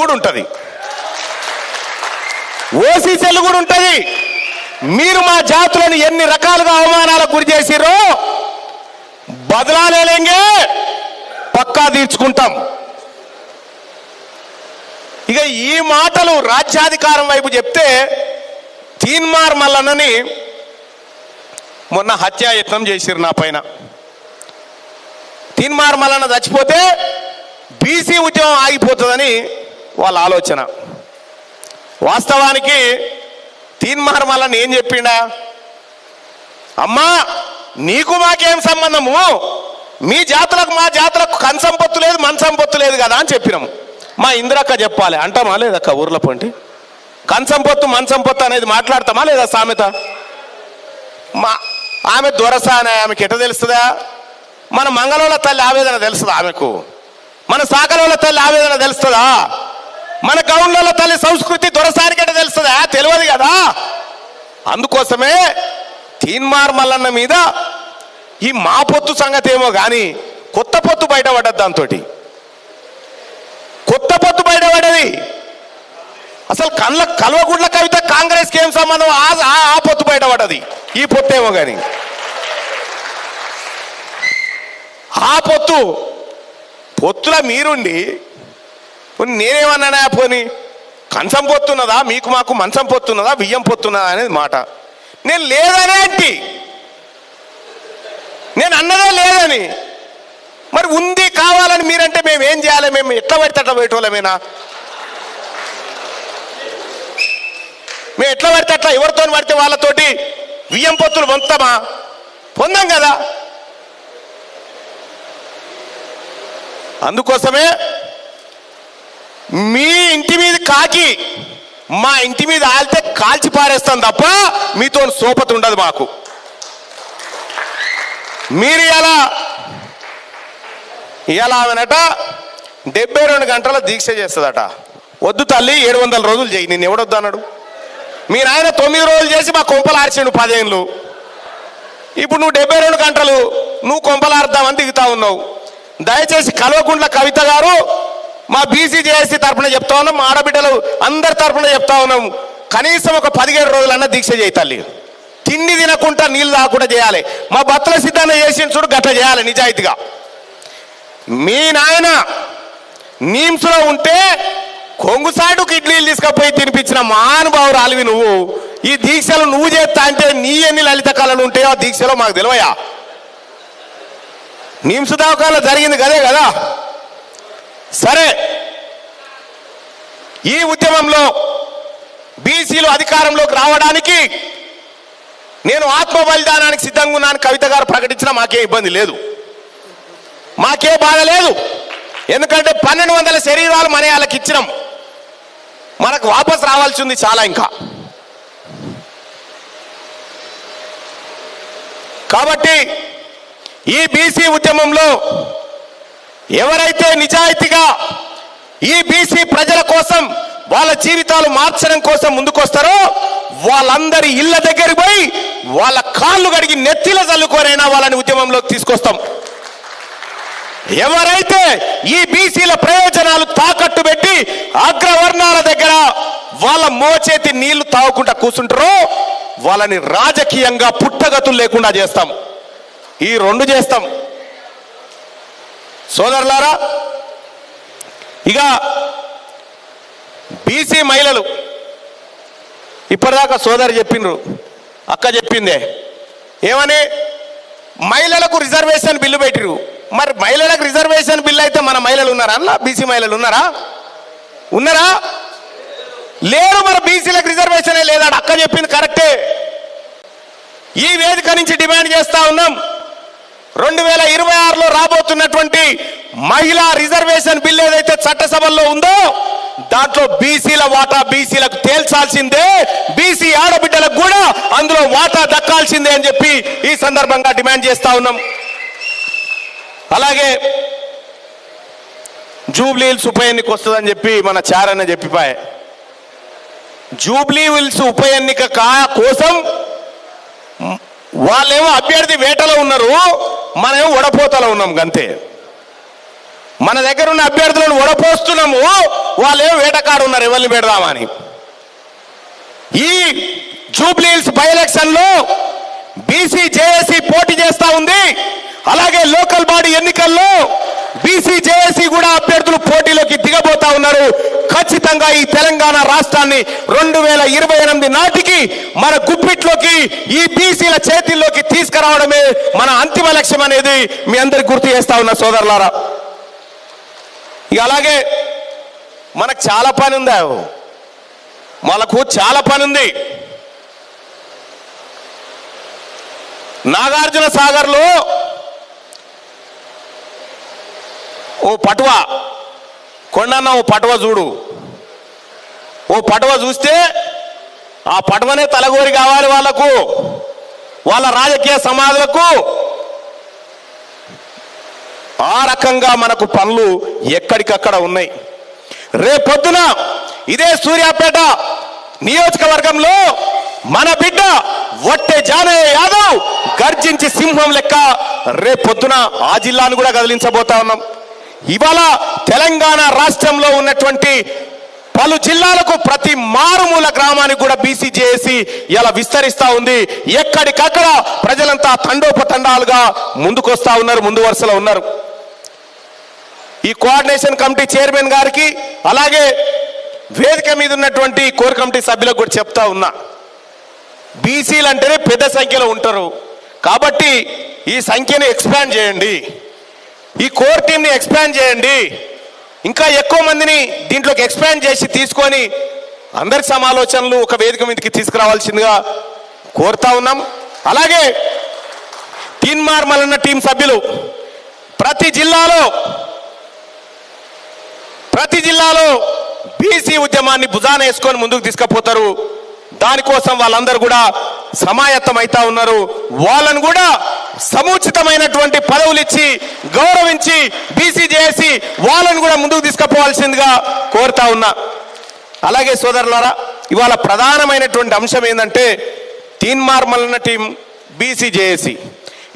కూడా ఉంటుంది. OC cell కూడా ఉంటుంది. మీరు మా జాతులను ఎన్ని రకాలుగా అవమానాలకు గురి చేసిరో బదలాలేంగే పక్కా తీర్చుకుంటాం. ఇక ఈ మాటలు రాజ్యాధికారం వైపు చెప్తే తీన్మార్ మల్లన్నని మొన్న హత్యాయత్నం చేసిరు నా పైన. తీన్మార్ మల్లన్న చచ్చిపోతే బీసీ ఉద్యమం ఆగిపోతుందని వాళ్ళ ఆలోచన. వాస్తవానికి తీన్మార్ మల్లన్న ఏం చెప్పిండా? అమ్మా నీకు మాకేం సంబంధము? మీ జాతులకు మా జాతులకు కన్సంపొత్తు లేదు మన సంపత్తు లేదు కదా అని చెప్పినాము. మా ఇందిరక్క చెప్పాలి. అంటామా లేదక్క ఊర్లో పొంటి? కన్సంపొత్తు మన సంపత్తు అనేది మాట్లాడతామా లేదా సామెత? మా ఆమె దొరస అనే ఆమెకి ఎట తెలుస్తుందా? మన మంగళూల తల్లి ఆవేదన తెలుస్తుందా ఆమెకు? మన సాకలోల తల్లి ఆవేదన తెలుస్తుందా? మన గౌండ్ల తల్లి సంస్కృతి దొరసానికి ఎట తెలుస్తుందా? తెలియదు కదా? అందుకోసమే తీన్మార్ మల్లన్న మీద ఈ మా పొత్తు సంగతి ఏమో కానీ కొత్త పొత్తు బయటపడ్డది దాంతో కొత్త పొత్తు బయటపడేది అసలు కళ్ళ కల్వగుడ్ల కవిత కాంగ్రెస్కి ఏం సంబంధం? ఆ- ఆ పొత్తు బయటపడ్డది. ఈ పొత్తు ఏమో కానీ ఆ పొత్తు పొత్తుల మీరుండి పోనీ నేనేమన్నానా పోని? కంచం పొత్తున్నదా? మీకు మాకు మంచం పొత్తున్నదా? బియ్యం పొత్తున్నదా అనేది మాట. నేను లేదనే అంటి నేను అన్నదే లేదని. మరి ఉంది కావాలని మీరంటే మేము ఏం చేయాలి? మేము ఎట్లా పడితే అట్లా పోయేటోళ్ళమేనా? మేము ఎట్లా పడితే అట్లా ఎవరితో పడితే వాళ్ళతోటి బియ్యం పొత్తులు పొందుతామా? పొందాం కదా. అందుకోసమే మీ ఇంటి మీద కాకి మా ఇంటి మీద ఆలితే కాల్చి పారేస్తాం తప్ప మీతో సోపతి ఉండదు మాకు. మీరు ఇలా ఇలా ఆమెనట డెబ్బై రెండు గంటల దీక్ష చేస్తుందట. వద్దు తల్లి ఏడు వందల రోజులు చేయి నేను ఎవడొద్దు అన్నాడు. మీ నాయన తొమ్మిది రోజులు చేసి మా కొంపలు ఆర్చిండు పదేళ్ళు ఇప్పుడు నువ్వు డెబ్బై రెండు గంటలు నువ్వు కొంపలారుద్దామని దిగుతా ఉన్నావు. దయచేసి కల్వకుంట్ల కవిత గారు మా బీసీ జేఏసీ తరఫున చెప్తా ఉన్నాం మా ఆడబిడ్డలు అందరి తరఫున చెప్తా ఉన్నాం. కనీసం ఒక పదిహేడు రోజులన్నా దీక్ష చేయి తల్లి. తిండి తినకుండా నీళ్ళు తాగకుండా చేయాలి. మా భర్తల సిద్ధాన్ని చేసిన చూడు గట్ల చేయాలి నిజాయితీగా. మీ నాయన నీమ్స్లో ఉంటే కొంగుసాటు కిడ్నీలు తీసుకపోయి తినిపించిన మహానుభావురాలివి నువ్వు. ఈ దీక్షలు నువ్వు చేస్తా అంటే నీ ఎన్ని లలిత కళలు ఉంటాయో ఆ దీక్షలో మాకు తెలివయా? నీమ్స్ దవాఖానలో జరిగింది కదే కదా? సరే. ఈ ఉద్యమంలో బీసీలు అధికారంలోకి రావడానికి నేను ఆత్మ బలిదానానికి సిద్ధంగా ఉన్నాను కవిత గారు ప్రకటించినా మాకే ఇబ్బంది లేదు. మాకే బాధ లేదు. ఎందుకంటే పన్నెండు వందల శరీరాలు మన వాళ్ళకి ఇచ్చినాం. మనకు వాపస్ రావాల్సి ఉంది చాలా ఇంకా. కాబట్టి ఈ బీసీ ఉద్యమంలో ఎవరైతే నిజాయితీగా ఈ బీసీ ప్రజల కోసం వాళ్ళ జీవితాలు మార్చడం కోసం ముందుకొస్తారో వాళ్ళందరి ఇళ్ళ దగ్గరికి పోయి వాళ్ళ కాళ్ళు కడిగి నెత్తిల చల్లుకోరైనా వాళ్ళని ఉద్యమంలోకి తీసుకొస్తాం. ఎవరైతే ఈ బీసీల ప్రయోజనాలు తాకట్టు పెట్టి అగ్రవర్ణాల దగ్గర వాళ్ళ మోచేతి నీళ్ళు తాగుకుంటా కూర్చుంటారో వాళ్ళని రాజకీయంగా పుట్టగతులు లేకుండా చేస్తాం. ఈ రెండు చేస్తాం. సోదరులారా ఇక బీసీ మహిళలు ఇప్పటిదాకా సోదరు చెప్పిండ్రు అక్క చెప్పిందే. ఏమని? మహిళలకు రిజర్వేషన్ బిల్లు పెట్టిరు మరి మహిళలకు రిజర్వేషన్ బిల్లు అయితే మన మహిళలు ఉన్నారా? అన్న బీసీ మహిళలు ఉన్నారా? ఉన్నారా? లేరు మరి బీసీలకు రిజర్వేషనే లేదా అక్క చెప్పింది కరెక్టే. ఈ వేదిక నుంచి డిమాండ్ చేస్తా ఉన్నాం. రెండు వేల ఇరవై ఆరులో రాబోతున్నటువంటి మహిళా రిజర్వేషన్ బిల్ ఏదైతే చట్టసభల్లో ఉందో దాంట్లో బీసీల వాటా బీసీలకు తేల్చాల్సిందే. బీసీ ఆడబిడ్డలకు కూడా అందులో వాటా దక్కాల్సిందే అని చెప్పి ఈ సందర్భంగా డిమాండ్ చేస్తా ఉన్నాం. అలాగే జూబ్లీ హిల్స్ ఉప ఎన్నిక వస్తుందని చెప్పి మన చారన్న చెప్పిపాయే. జూబ్లీ హిల్స్ ఉప ఎన్నిక కా కోసం వాళ్ళేమో అభ్యర్థి వేటలో ఉన్నారు మనమేమో వడపోతలో ఉన్నాం గంతే. మన దగ్గర ఉన్న అభ్యర్థులను ఒడపోస్తున్నాము వాళ్ళేమో వేటకాడు ఉన్నారు ఎవరిని పెడదామని. ఈ జూబ్లీహిల్స్ బై ఎలక్షన్లో బీసీ జేఏసీ పోటీ చేస్తా ఉంది అలాగే లోకల్ బాడీ ఎన్నికల్లో బీసీ జేఏసీ కూడా అభ్యర్థులు పోటీలోకి దిగబోతా ఉన్నారు. ఖచ్చితంగా ఈ తెలంగాణ రాష్ట్రాన్ని రెండు వేల ఇరవై ఎనిమిది నాటికి మన గుప్పిట్లోకి ఈ బీసీల చేతిల్లోకి తీసుకురావడమే మన అంతిమ లక్ష్యం అనేది మీ అందరికి గుర్తు చేస్తా ఉన్న సోదరులారా. ఇక అలాగే మనకు చాలా పని ఉందా. మనకు చాలా పని ఉంది. నాగార్జున సాగర్లో ఓ పటువ కొండన్న ఓ పటువ చూడు. ఓ పటువ చూస్తే ఆ పటువనే తలగోరి కావాలి వాళ్ళకు వాళ్ళ రాజకీయ సమాధులకు ఆ రకంగా మనకు పనులు ఎక్కడికక్కడ ఉన్నాయి. రేపొద్దున ఇదే సూర్యాపేట నియోజకవర్గంలో మన బిడ్డ వట్టే జానయ్య యాదవ్ గర్జించి సింహం లెక్క రేపొద్దున ఆ జిల్లాను కూడా కదిలించబోతా ఉన్నాం. ఇవాళ తెలంగాణ రాష్ట్రంలో ఉన్నటువంటి పలు జిల్లాలకు ప్రతి మారుమూల గ్రామానికి కూడా బీసీ చేసి ఇలా విస్తరిస్తూ ఉంది. ఎక్కడికక్కడ ప్రజలంతా తండోపతండాలుగా ముందుకొస్తా ఉన్నారు ముందు వరుసలో ఉన్నారు. ఈ కోఆర్డినేషన్ కమిటీ చైర్మన్ గారికి అలాగే వేదిక మీద ఉన్నటువంటి కోర్ కమిటీ సభ్యులకు కూడా చెప్తా ఉన్నా. బీసీలు అంటేనే పెద్ద సంఖ్యలో ఉంటారు. కాబట్టి ఈ సంఖ్యను ఎక్స్పాండ్ చేయండి. ఈ కోర్ టీంని ఎక్స్పాండ్ చేయండి. ఇంకా ఎక్కువ మందిని దీంట్లోకి ఎక్స్పాండ్ చేసి తీసుకొని అందరి సమాలోచనలు ఒక వేదిక మీదకి తీసుకురావాల్సిందిగా కోరుతా ఉన్నాం. అలాగే టీన్ మార్మల్ అన్న టీం సభ్యులు ప్రతి జిల్లాలో ప్రతి జిల్లాలో బీసీ ఉద్యమాన్ని భుజాన వేసుకొని ముందుకు తీసుకుపోతారు. దానికోసం వాళ్ళందరూ కూడా సమాయత్తం అవుతా ఉన్నారు. వాళ్ళను కూడా సముచితమైనటువంటి పదవులు ఇచ్చి గౌరవించి బీసీ చేసి వాళ్ళను కూడా ముందుకు తీసుకుపోవాల్సిందిగా కోరుతా ఉన్నా. అలాగే సోదరులారా ఇవాళ ప్రధానమైనటువంటి అంశం ఏంటంటే తీన్మార్ టీం బీసీ జేఏసీ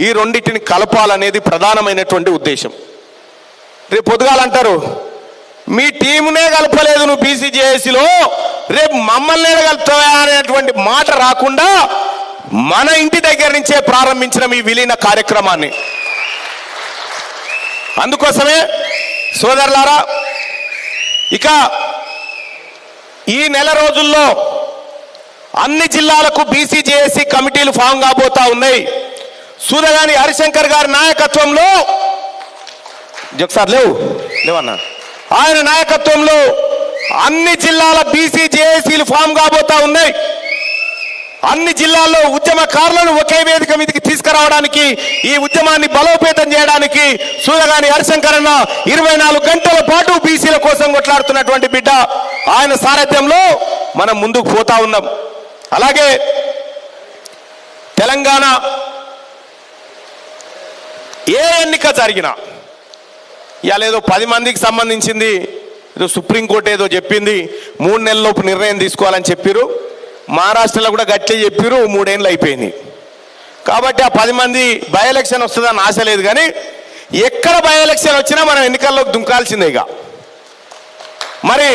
ఈ రెండింటిని కలపాలనేది ప్రధానమైనటువంటి ఉద్దేశం. రేపు పొద్దుగాలంటారు మీ టీమునే కలపలేదు నువ్వు బీసీజేఏసీలో. రేపు మమ్మల్ని కలుపుతావా అనేటువంటి మాట రాకుండా మన ఇంటి దగ్గర నుంచే ప్రారంభించిన మీ విలీన కార్యక్రమాన్ని. అందుకోసమే సోదరులారా ఇక ఈ నెల రోజుల్లో అన్ని జిల్లాలకు బీసీజేఏసీ కమిటీలు ఫామ్ కాబోతా ఉన్నాయి. సూదగాని హరిశంకర్ గారి నాయకత్వంలో ఒకసారి లేవు లేవన్నా? ఆయన నాయకత్వంలో అన్ని జిల్లాల బీసీ జేఏసీలు ఫామ్ కాబోతా ఉన్నాయి. అన్ని జిల్లాల్లో ఉద్యమకారులను ఒకే వేదిక మీదకి తీసుకురావడానికి ఈ ఉద్యమాన్ని బలోపేతం చేయడానికి సూర్యగాని హరిశంకరన్న ఇరవై నాలుగు గంటల పాటు బీసీల కోసం కొట్లాడుతున్నటువంటి బిడ్డ ఆయన సారథ్యంలో మనం ముందుకు పోతా ఉన్నాం. అలాగే తెలంగాణ ఏ ఎన్నిక జరిగినా ఇవాళ ఏదో పది మందికి సంబంధించింది ఏదో సుప్రీంకోర్టు ఏదో చెప్పింది మూడు నెలలలోపు నిర్ణయం తీసుకోవాలని చెప్పారు మహారాష్ట్రలో కూడా గట్లే చెప్పారు మూడేళ్ళు అయిపోయింది. కాబట్టి ఆ పది మంది బై ఎలక్షన్ వస్తుందని ఆశ లేదు కానీ ఎక్కడ బై ఎలక్షన్ వచ్చినా మనం ఎన్నికల్లోకి దుంకాల్సిందే ఇక. మరి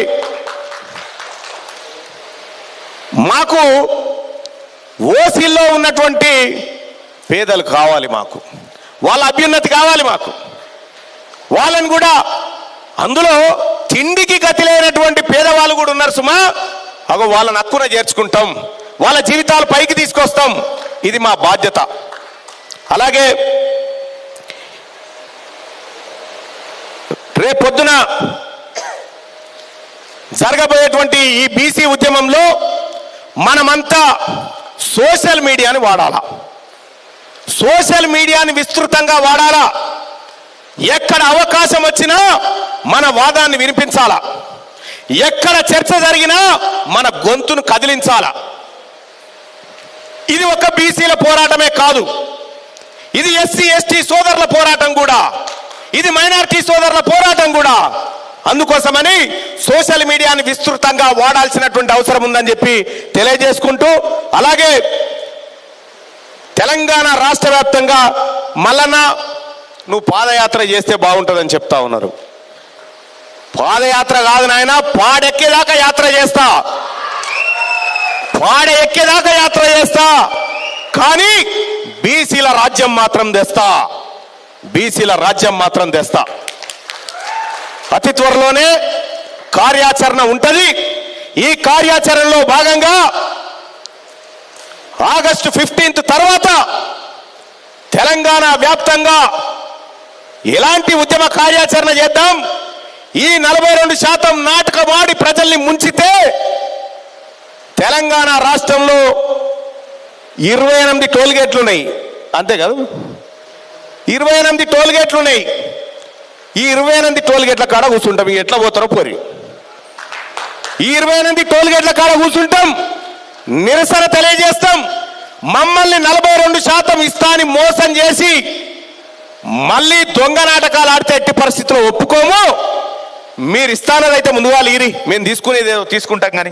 మాకు ఓసీల్లో ఉన్నటువంటి పేదలు కావాలి మాకు. వాళ్ళ అభ్యున్నతి కావాలి మాకు. వాళ్ళని కూడా అందులో తిండికి గతి లేనటువంటి పేదవాళ్ళు కూడా ఉన్నారు సుమా. అగో వాళ్ళని హక్కున చేర్చుకుంటాం. వాళ్ళ జీవితాలు పైకి తీసుకొస్తాం. ఇది మా బాధ్యత. అలాగే రేపొద్దున జరగబోయేటువంటి ఈ బీసీ ఉద్యమంలో మనమంతా సోషల్ మీడియాని వాడాలా. సోషల్ మీడియాని విస్తృతంగా వాడాలా. ఎక్కడ అవకాశం వచ్చినా మన వాదాన్ని వినిపించాలా? ఎక్కడ చర్చ జరిగినా మన గొంతును కదిలించాలా? ఇది ఒక బీసీల పోరాటమే కాదు. ఇది ఎస్సీ ఎస్టీ సోదరుల పోరాటం కూడా. ఇది మైనారిటీ సోదరుల పోరాటం కూడా. అందుకోసమని సోషల్ మీడియాని విస్తృతంగా వాడాల్సినటువంటి అవసరం ఉందని చెప్పి తెలియజేసుకుంటూ అలాగే తెలంగాణ రాష్ట్ర వ్యాప్తంగా మల్లన్న నువ్వు పాదయాత్ర చేస్తే బాగుంటుందని చెప్తా ఉన్నారు. పాదయాత్ర కాదు నాయన పాడెక్కేదాకా యాత్ర చేస్తా. పాడ ఎక్కేదాకా యాత్ర చేస్తా. కానీ బీసీల రాజ్యం మాత్రం తెస్తా. బీసీల రాజ్యం మాత్రం తెస్తా. అతి త్వరలోనే కార్యాచరణ ఉంటుంది. ఈ కార్యాచరణలో భాగంగా ఆగస్టు ఫిఫ్టీన్త్ తర్వాత తెలంగాణ వ్యాప్తంగా ఎలాంటి ఉద్యమ కార్యాచరణ చేద్దాం? ఈ నలభై రెండు శాతం నాటకమాడి ప్రజల్ని ముంచితే తెలంగాణ రాష్ట్రంలో ఇరవై ఎనిమిది టోల్గేట్లు ఉన్నాయి అంతే కాదు ఇరవై ఎనిమిది టోల్గేట్లు ఉన్నాయి ఈ ఇరవై ఎనిమిది టోల్గేట్ల కాడ కూర్చుంటాం. ఎట్లా పోతారో పోరి. ఈ ఇరవై ఎనిమిది టోల్గేట్ల కాడ కూర్చుంటాం. నిరసన తెలియజేస్తాం. మమ్మల్ని నలభై రెండు శాతం ఇస్తా అని మోసం చేసి మళ్ళీ దొంగ నాటకాలు ఆడితే ఎట్టి పరిస్థితుల్లో ఒప్పుకోము? మీరు ఇస్తానదైతే ముందుగా లీరి మేము తీసుకునేది తీసుకుంటాం కానీ.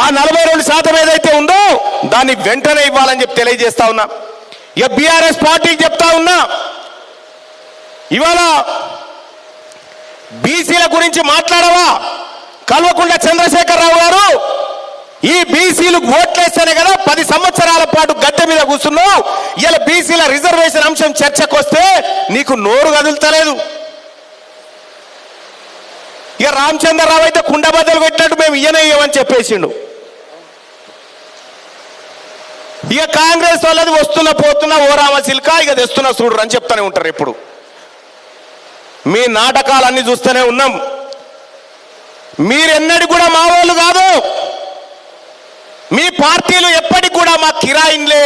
ఆ నలభై రెండు శాతం ఏదైతే ఉందో దాన్ని వెంటనే ఇవ్వాలని చెప్పి తెలియజేస్తా ఉన్నా. ఇక బీఆర్ఎస్ పార్టీకి చెప్తా ఉన్నా. ఇవాళ బీసీల గురించి మాట్లాడవా? కల్వకుంట్ల చంద్రశేఖరరావు గారు ఈ బీసీలు ఓట్లేస్తేనే కదా పది సంవత్సరాల పాటు గద్దె మీద కూర్చున్నావు. ఇలా బీసీల రిజర్వేషన్ అంశం చర్చకు వస్తే నీకు నోరు కదులుతలేదు. ఇక రామచంద్రరావు అయితే కుండబద్దలు పెట్టినట్టు మేము ఇయ్యనయ్యమని చెప్పేసిండు. ఇక కాంగ్రెస్ వాళ్ళది వస్తున్న పోతున్న ఓ రామశిల్క ఇక తెస్తున్న చూడరు అని చెప్తూనే ఉంటారు ఎప్పుడు మీ నాటకాలన్నీ చూస్తూనే ఉన్నాం. మీరెన్నడి కూడా మా వాళ్ళు కాదు. మీ పార్టీలు ఎప్పటికి కూడా మా కిరాయిన్లే.